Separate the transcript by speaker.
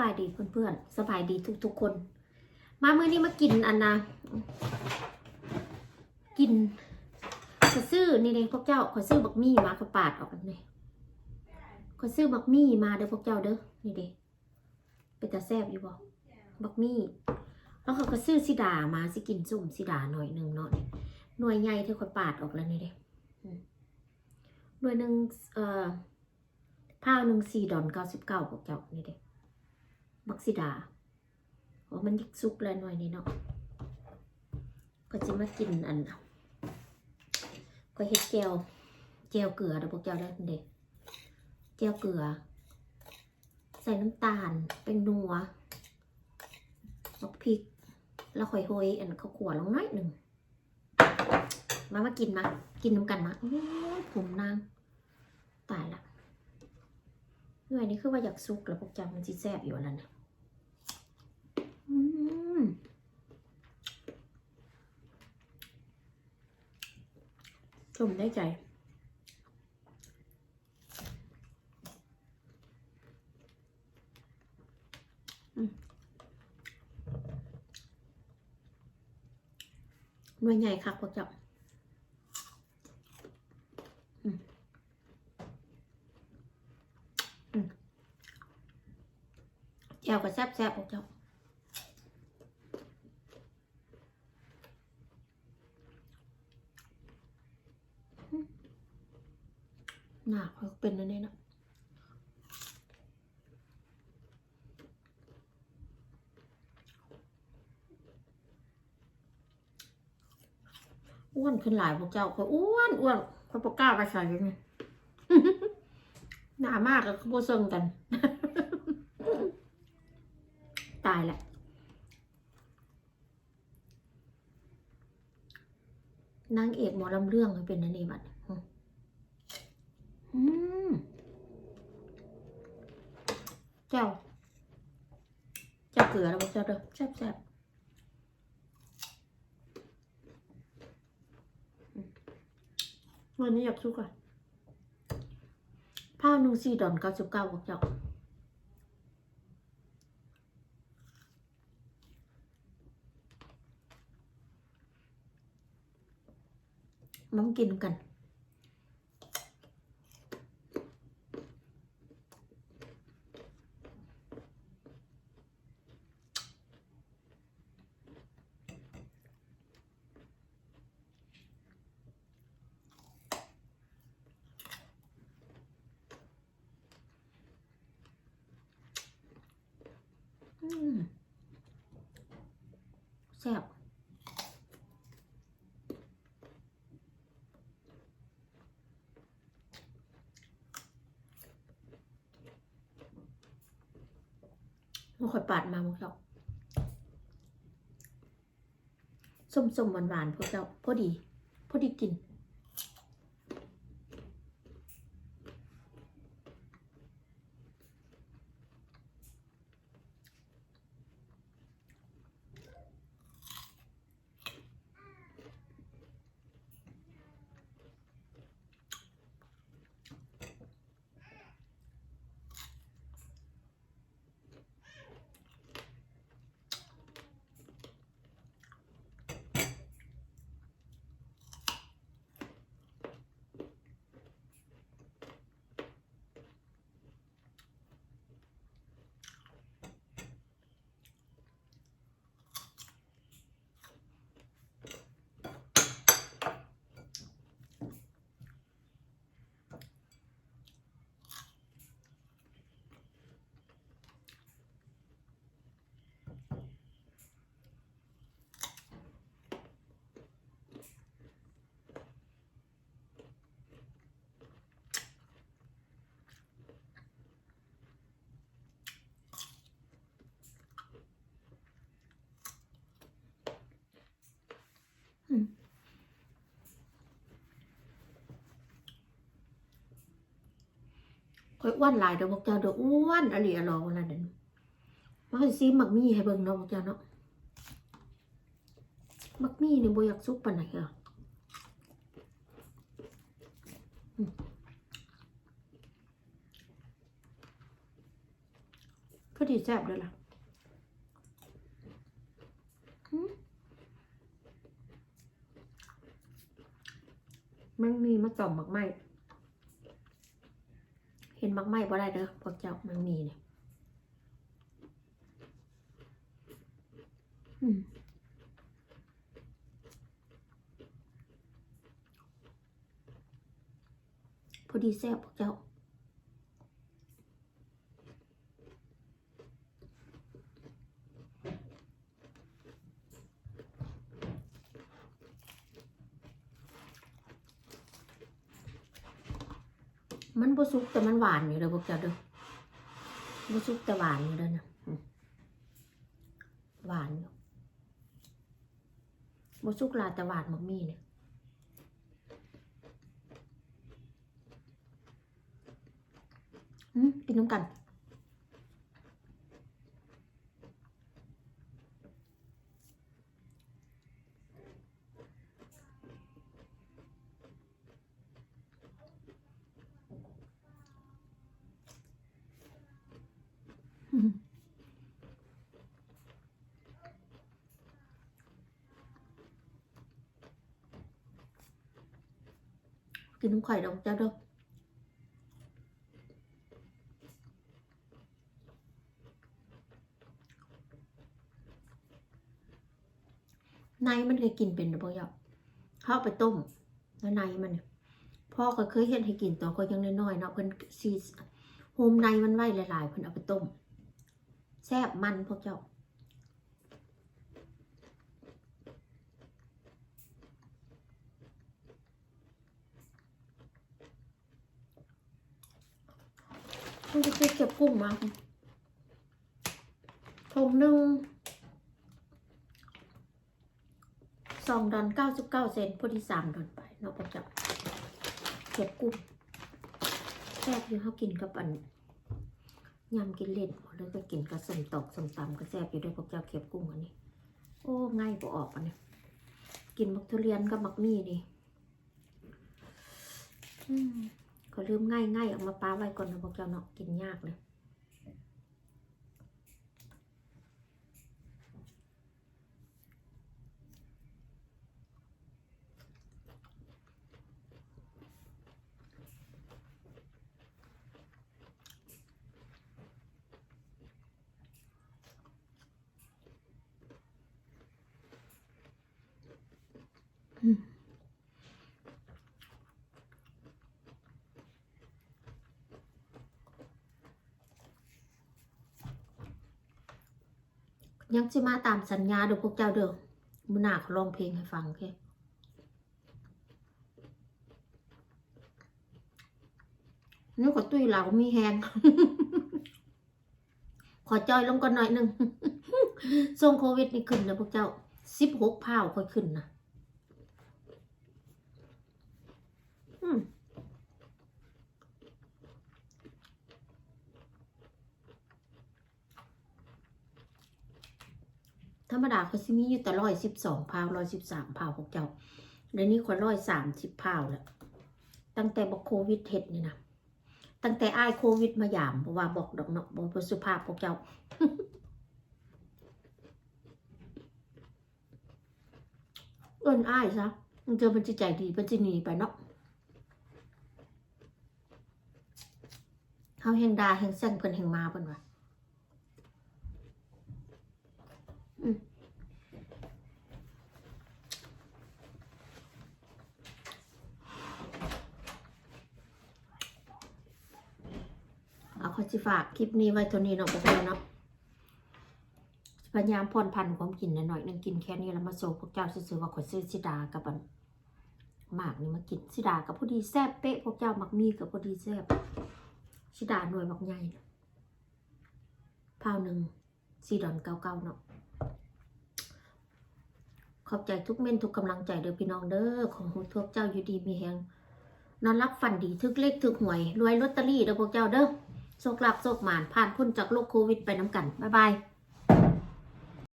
Speaker 1: บายดีเพื่อนๆสบายดีทุกๆคน มาเมื่อนี้มากินอันนะกินขอซื้อนี่เลยพวกเจ้าขอซื้อบักมี่มาขอปาดออกกันเลยขอซื้อบักมี่มาเด้อพวกเจ้าเด้อนี่เด้เป็นตาแซบอยู่บ่บักมี่แล้วเขาก็ซื้อสิดามาสิกินจุ่มสิดาหน่อยหนึ่งเนาะหน่วยใหญ่ที่ขอปาดออกแล้วนี่เด้หน่วยหนึ่งเอ่อผ้าหนึ่งสี่ดอนเก้าสิบเก้าพวกเจ้านี่เด้ บักซิดาโอ้มันยิกซุกแล้วหน่อยนี่เนาะก็จะมากินอันก็เฮ็ดแจวแจวเกลือเด้อพวกเจ้าได้เด็กแจวเกลือ ใส่น้ำตาลเป็นนัวบักพริก แล้วค่อยโรยอันข้าวขัวลงน้อยหนึ่งมามากินมา กินน้ำกันมาโอ้ผมนางตายละหน่วยนี้คือว่าอยากซุกแล้วพวกเจ้ามันจิแซ่บอยู่แล้วนะ อืมได้ใจ หน่วยใหญ่คักพวกเจ้าอืมอืมแจ่วก็แซ่บพวกเจ้า หนักเขาเป็นอันนี้นะอ้วนขึ้นหลายพวกเจ้าก็อ้วนอ้วนเขาปกล้าไปใส่ยังไงหนามากกับเขาโบเซิงกัน ตายแหละนางเอกหมอลำเรื่องเป็นอันนี้บัด อืมเจ้าเจ้าเกลือแล้วบอกเจ้าเด้อแซ่บแซ่บวันนี้อยากชุกอะผ้าหนึ่งสีดอนเก้าสิบเก้าบอกเจ้ามากินกัน แซ่บมันค่อยปาดมาพวกเจ้าส้มๆหวานๆพวกเจ้าพอดี พอดีกิน ค่ อยอ้วนหลายเดี๋ยวบอกเจ้าเดี๋ยวอ้วนอะไรอะรอวันนั้นมาให้ซีมักมี่ให้เบิ่งเนาะบอกเจ้าเนาะมักมี่เนี่ยบ่อยากซุปปานไหนอะพอดีแซ่บเลยล่ะมันมีมะต่อมมักไหม เห็นมักไหมบ่ได้เด้อพวกเจ้ามันมีเนี่ยอืมพอดีแซ่บพวกเจ้า มันบสุกแต่มันหวานอยู่เลยพวกเจ้าเด้อบสุกแต่หวานอยู่เด้อนะหวานอยู่บสุกลาแต่หวานมักมีเนี่ยอืมกินน้ำกัน อืม กินน้ำข่ดอกเจ้าด้อในมันเคยกินเป็นหรือเปล่าเจ้าเข้าไปต้ม แล้วในมันพ่อก็เคยเห็นให้กินตอนก็ยังน้อยๆเนาะเพิ่นซีโฮมในมันไว้หลายๆเพิ่นเอาไปต้มแซ่บมันพวกเจ้า มันจะเก็บกุ้งมาถุงหนึ่งสองดอนเก้าสิบเก้าเซนพอดีสามดอนไปเนาะพวกเจ้าเก็บกุ้งแซ่บอยู่เขากินกับอันยำกินเล่นหรือก็กินกับส้มตอกส้มตำก็แซ่บอยู่ด้วยพวกเจ้าเก็บกุ้งอันนี้ โอ้ง่ายกว่าออกอันนี้กินมักทุเรียนกับมักมี่นี่อืม ก็ลืมง่ายง่ายๆออกมาป้าไว้ก่อนนะพวกเจ้าเนาะกินยากเลย อืม ยังจะมาตามสัญญาเดี๋ยวพวกเจ้าเด้อมือหนาเขาร้องเพลงให้ฟังแค่นี่ขอตุ้ยเหลามีแหงขอจอยลงก่อนหน่อยหนึ่งทรงโควิดนี่ขึ้นนะพวกเจ้าสิบหกพาวค่อยขึ้นนะอืม ธรรมดาเขาสิมีอยู่แต่ร้อยสิบสองพาวร้อยสิบสามพาวพวกเจ้าเดี๋ยวนี้ขอร้อยสามสิบพาวแล้วตั้งแต่บอกโควิดเฮ็ดนี่นะตั้งแต่อ้ายโควิดมาหยามเพราะว่าบอกดอกเนาะบอกสุภาพพวกเจ้าเอิ้นอ้ายซะมันเจอมันจะใจดีมันจะหนีไปเนาะเฮาแห่งดาแห่งแซงเพิ่นแห่งมาเพิ่นว่าอืมเอาขอสิฝากคลิปนี้ไว้เท่านี้เนาะพวกเราเนาะพยายามผ่อนพันความกินหน่อยๆนึงกินแค่นี้แล้วมาโซพวกเจ้าซื้อว่าขอซื้อสิดากับอันหมากนี่มากินสิดากับพอดีแซ่บเป๊ะพวกเจ้ามักมีกับพอดีแซ่บสิดาหน่วยบักใหญ่นะพาวหนึ่งสีดอนเก้าเก้าเนาะขอบใจทุกเม่นทุกกำลังใจเด้อพี่น้องเด้อของพวกเจ้าอยู่ดีมีแฮงนอนรับฝันดีทึกเลขทึกหวยรวยลอตเตอรี่เด้อพวกเจ้าเด้อ โชคลาภโชคหมานผ่านพ้นจากโรคโควิดไปน้ำกัน บ๊ายบาย